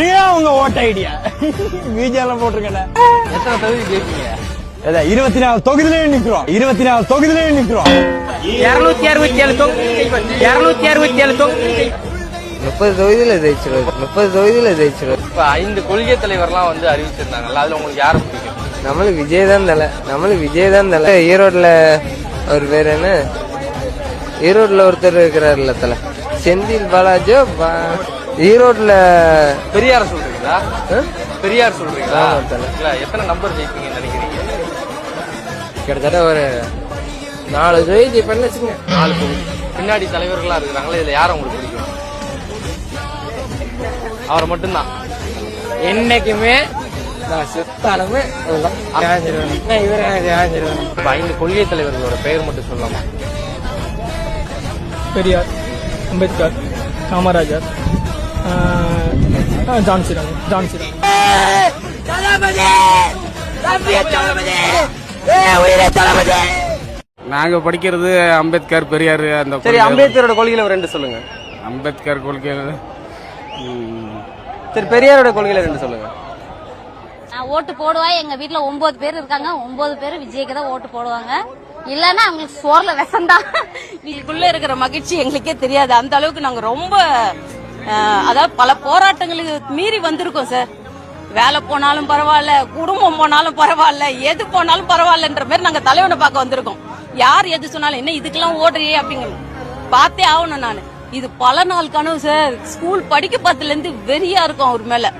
இதுதான் அவங்க ஓட்ட ஐடியா? பிஜேல போட்டிருக்கேன் எத்தனை தொகுதி அதான் இருபத்தி நாலு தொகுதியிலே நிக்கிறோம். இருபத்தி நாலு தொகுதியிலே நிக்கிறோம். இருநூத்தி அறுபத்தி ஏழு தொகுதி இருநூத்தி அறுபத்தி ஏழு தொகுதி முப்பது தொகுதியில ஜெயிச்சிருவாரு முப்பது தொகுதியில ஜெயிச்சிருவாரு இப்ப ஐந்து கொள்கை தலைவர்லாம் வந்து அறிவிச்சிருந்தாங்கல்ல அதுல உங்களுக்கு யாரை பிடிக்கும்? நம்மளுக்கு விஜய் தான் தலை. நம்மளுக்கு விஜய் தான் தலை. ஈரோட்ல அவர் பேர் என்ன? ஈரோட்ல ஒருத்தர் இருக்கிறாருல்ல தலை. செந்தில் பாலாஜியோ பா- ஈரோட்ல பெரியார் சொல்றீங்களா? பெரியார் சொல்றீங்களா? எத்தனை நம்பர் ஜெயிப்பீங்கன்னு நினைக்கிறீங்க? கிட்டத்தட்ட ஒரு நாலு தொகுதி பண்ண வச்சுங்க நாலு தொகுதி பின்னாடி தலைவர்களா இருக்கிறாங்களா? இதுல யாரை உங்களுக்கு பிடிக்கும்? அவரை மட்டும்தான். என்னைக்குமே நான் செத்தாலுமே இவரை ஐந்து கொள்கை தலைவர்களோட பெயர் மட்டும் சொல்லலாமா? பெரியார் அம்பேத்கர் காமராஜர். ஆஹ், ஜான்சிராம் ஜான்சிராம் நாங்க படிக்கிறது அம்பேத்கர் பெரியார் அந்த சரி அம்பேத்கரோட கொள்கையில ஒரு ரெண்டு சொல்லுங்க. அம்பேத்கர் கொள்கை ம், சரி பெரியாரோட கொள்கையில ரெண்டு சொல்லுங்க. நான் ஓட்டு போடுவேன் எங்க வீட்ல ஒன்பது பேர் இருக்காங்க. ஒன்பது பேர் விஜய்க்கு தான் ஓட்டு போடுவாங்க. இல்லன்னா அவங்களுக்கு சோர்ல விஷம்தான் இதுக்குள்ள இருக்கிற மகிழ்ச்சி எங்களுக்கே தெரியாது. அந்த அளவுக்கு நாங்க ரொம்ப அதாவது பல போராட்டங்களுக்கு மீறி வந்திருக்கோம் சார். வேலை போனாலும் பரவாயில்ல குடும்பம் போனாலும் பரவாயில்ல எது போனாலும் பரவாயில்லன்ற மாதிரி நாங்க தலைவனை பார்க்க வந்திருக்கோம். யார் எது சொன்னாலும் என்ன இதுக்கெல்லாம் ஓடுறியே? அப்படிங்கிற பார்த்தே ஆகணும் நான். இது பல நாள் கனவு சார். ஸ்கூல் படிக்க பார்த்ததுலேருந்து இருந்து வெறியா இருக்கும் அவர் மேல.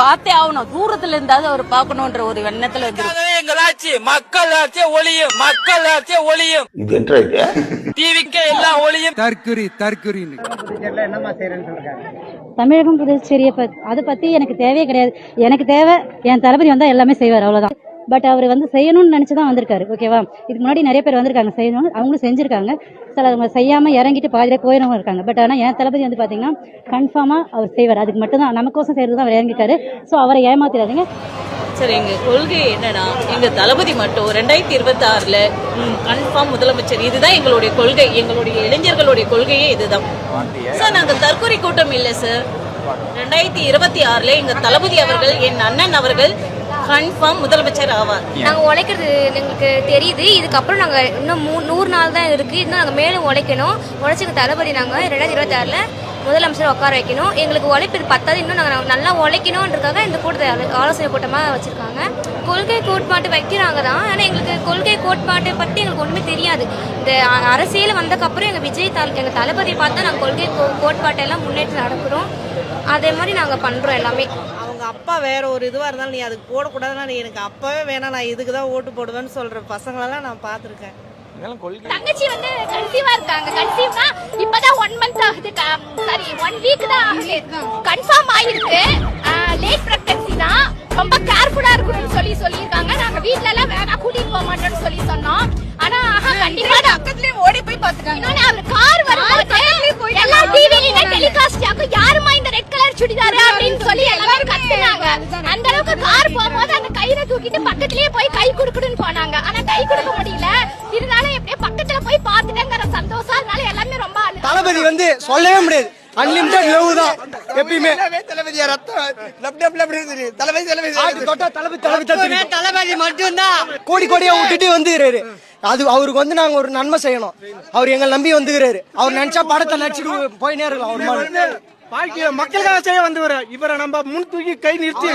பார்த்தே ஆகணும். தூரத்துல இருந்தாவது அவர் பார்க்கணுன்ற ஒரு எண்ணத்துல வந்து எங்களாச்சு மக்கள் ஆட்சி ஒளியும் மக்கள் ஆட்சி ஒளியும். இது என்ன இது டிவிக்கு எல்லாம் ஒளியும். தற்குறி தற்குறின்னு தமிழகம் புதுச்சேரியை பத்தி அதை பத்தி எனக்கு தேவையே கிடையாது. எனக்கு தேவை என் தளபதி வந்தா எல்லாமே செய்வார் அவ்வளவுதான். பட் அவர் வந்து செய்யணும்னு நினச்சி தான் வந்திருக்காரு ஓகேவா? இதுக்கு முன்னாடி நிறைய பேர் வந்திருக்காங்க செய்யணும் அவங்களும் செஞ்சிருக்காங்க. சில அவங்க செய்யாம இறங்கிட்டு பாதியில் போயிடவங்க இருக்காங்க. பட் ஆனால் என் தளபதி வந்து பாத்தீங்கன்னா கன்ஃபார்மா அவர் செய்வார். அதுக்கு மட்டும் தான் நமக்கோசம் செய்யறது தான் அவர் இறங்கிருக்காரு ஸோ அவரை ஏமாத்திடாதீங்க. சரி எங்க கொள்கை என்னன்னா எங்க தளபதி மட்டும் ரெண்டாயிரத்தி இருபத்தாறில் கன்ஃபார்ம் முதலமைச்சர். இதுதான் எங்களுடைய கொள்கை. எங்களுடைய இளைஞர்களுடைய கொள்கையே இதுதான். சார் நாங்கள் தற்கொலை கூட்டம் இல்லை சார் ரெண்டாயிரத்தி இருபத்தி ஆறுல எங்கள் தளபதி அவர்கள் என் அண்ணன் அவர்கள் கன்ஃபார்ம் முதலமைச்சர் ஆவார். நாங்க உழைக்கிறது எங்களுக்கு தெரியுது. இதுக்கப்புறம் நாங்க இன்னும் மூ நூறு நாள் தான் இருக்கு. இன்னும் நாங்க மேலும் உழைக்கணும். உழைச்சிங்க தளபதி நாங்க ரெண்டாயிரத்தி இருபத்தி ஆறுல முதலமைச்சர் உட்கார வைக்கணும். எங்களுக்கு உழைப்பு இது பத்தாது. இன்னும் நாங்கள் நல்லா உழைக்கணுன்றதுக்காக இந்த கூட்டத்தை ஆலோ- ஆலோசனை கூட்டமாக வச்சிருக்காங்க. கொள்கை கோட்பாட்டு வைக்கிறாங்க தான். ஆனால் எங்களுக்கு கொள்கை கோட்பாட்டை பற்றி எங்களுக்கு ஒன்றுமே தெரியாது. இந்த அரசியல் வந்தக்கப்புறம் எங்கள் விஜய் தல எங்கள் தளபதியை பார்த்தா நாங்கள் கொள்கை கோ கோட்பாட்டெல்லாம் முன்னேற்றி நடக்கிறோம். அதே மாதிரி நாங்கள் பண்ணுறோம் எல்லாமே. அப்பா வேற ஒரு இதுவா இருந்தாலும் நீ அதுக்கு போடக்கூடாதுன்னா நீ எனக்கு அப்பவே வேணாம். நான் இதுக்கு தான் ஓட்டு போடுவேன்னு சொல்ற பசங்களெல்லாம் நான் பார்த்துருக்கேன். தங்கச்சி வந்து கன்சீவா இருக்காங்க. கன்சீவ்னா இப்பதான் ஒன் மந்த் ஆகுது. சாரி ஒன் வீக் தான் ஆகுது. கன்ஃபார்ம் ஆயிருக்கு. லேட் பிரெக்னன்சி தான். ரொம்ப கேர்ஃபுல்லா இருக்கணும்னு சொல்லி சொல்லியிருக்காங்க. நாங்க வீட்ல எல்லாம் வேணா கூட்டிட்டு போக மாட்டோம்னு சொல்லி சொன்னோம். ஆனா கண்டிப்பா பக்கத்துலயே ஓடி போய் பாத்துட்டாங்க அந்த அளவுக்கு கார் போகும்போது அந்த கயிறை தூக்கிட்டு பக்கத்துலயே போய் கை குடுக்குடுன்னு போனாங்க. ஆனா கை கொடுக்க முடியல. இருந்தாலும் எப்படியோ பக்கத்துல போய் பாத்துட்டேங்கிற சந்தோஷம். அதனால எல்லாமே ரொம்ப தளபதி வந்து சொல்லவே முடியாது. அன்லிமிட்டட் லவ் தான். எப்பயுமே. தளபதியா ரத்தம் லப் லப் லப் தளபதி தளபதி தொட்டா தளபதி தளபதி தளபதி. மட்டும்தான். கோடி கோடியா விட்டுட்டு வந்துக்கிறாரு. அது அவருக்கு வந்து நாங்க ஒரு நன்மை செய்யணும். அவர் எங்களை நம்பி வந்துக்கிறாரு. அவர் நினைச்சா படத்தை நடிச்சுட்டு போயினே இருக்கலாம் அவர் வாழ்க்கையில மக்களுக்காக செய்ய வந்து இவரை நம்ம முன் தூக்கி கை நிறுத்தி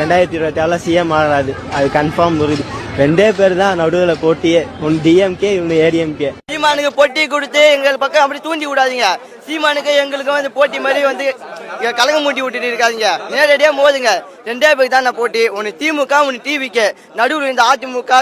ரெண்டாயிரத்தி இருபத்தி ஆறுல சிஎம் ஆகாது அது கன்ஃபார்ம் உறுதி. ரெண்டே பேர் தான் நடுவில் போட்டியே. ஒன் டிஎம்கே இவனு ஏடிஎம்கே சீமானுக்கு போட்டி கொடுத்து எங்கள் பக்கம் அப்படி தூண்டி விடாதீங்க. சீமானுக்கு எங்களுக்கும் வந்து போட்டி மாதிரி வந்து கலகம் மூட்டி விட்டுட்டு இருக்காதீங்க. நேரடியா மோதுங்க. ரெண்டே பேருக்கு தான் நான் போட்டி. ஒன்னு திமுக ஒன்னு டிவிக்கு நடுவில் இந்த அதிமுக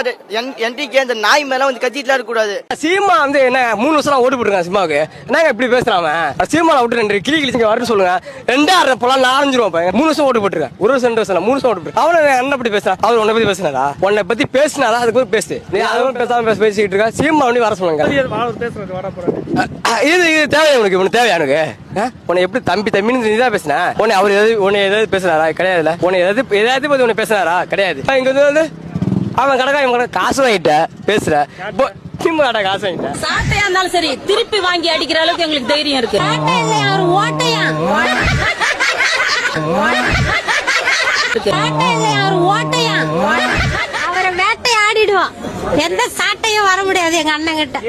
என்டிகே இந்த நாய் மேல வந்து கத்திட்டுலாம் இருக்கக்கூடாது. சீமா வந்து என்ன மூணு வருஷம் ஓட்டு போட்டுருக்கான் சினிமாவுக்கு என்னங்க இப்படி பேசுறான் அவன்? சீமால விட்டு ரெண்டு கிளி கிழிச்சு வரணும் சொல்லுங்க. ரெண்டாயிரம் போலாம் நான் அரைஞ்சிருவோம். மூணு வருஷம் ஓட்டு போட்டுருக்கேன் ஒரு வருஷம் ரெண்டு வருஷம் மூணு வருஷம் ஓட்டு போட்டு அவன என்ன பத்தி பேசுறான். அவர் உன்னை பத்தி பேசினாரா? உன்னை பத்தி பேசினாரா? அதுக்கு போய் பேசு. நீ அதுவும் பேசாம பேச பேசிக்கிட்டு இருக்க. சீமா வர சொல்லுங்க. இது இது தேவையா உனக்கு உனக்கு அஹ்? உன்னை எப்படி தம்பி தம்பின்னு நீ தான் பேசின? உன்னை அவர் எதாவது உன்னை எதாவது பேசினாரா? கிடையாதுல உன்னை எதாவது எதாவது பத்தி உன்னை பேசினாரா? கிடையாது. இங்க வந்து வந்து அவன் கடக்கா இவன் காசு வாங்கிட்ட பேசுற. இப்போ திமுக காசு வாங்கிட்டேன் சாட்டையா இருந்தாலும் சரி திருப்பி வாங்கி அடிக்கிற அளவுக்கு எங்களுக்கு தைரியம் இருக்கு. ஓட்டையா? ஓட்டையா? அவரை வேட்டை ஆடிடுவான் எந்த சாட்டையும் வர முடியாது எங்க அண்ணன் கிட்ட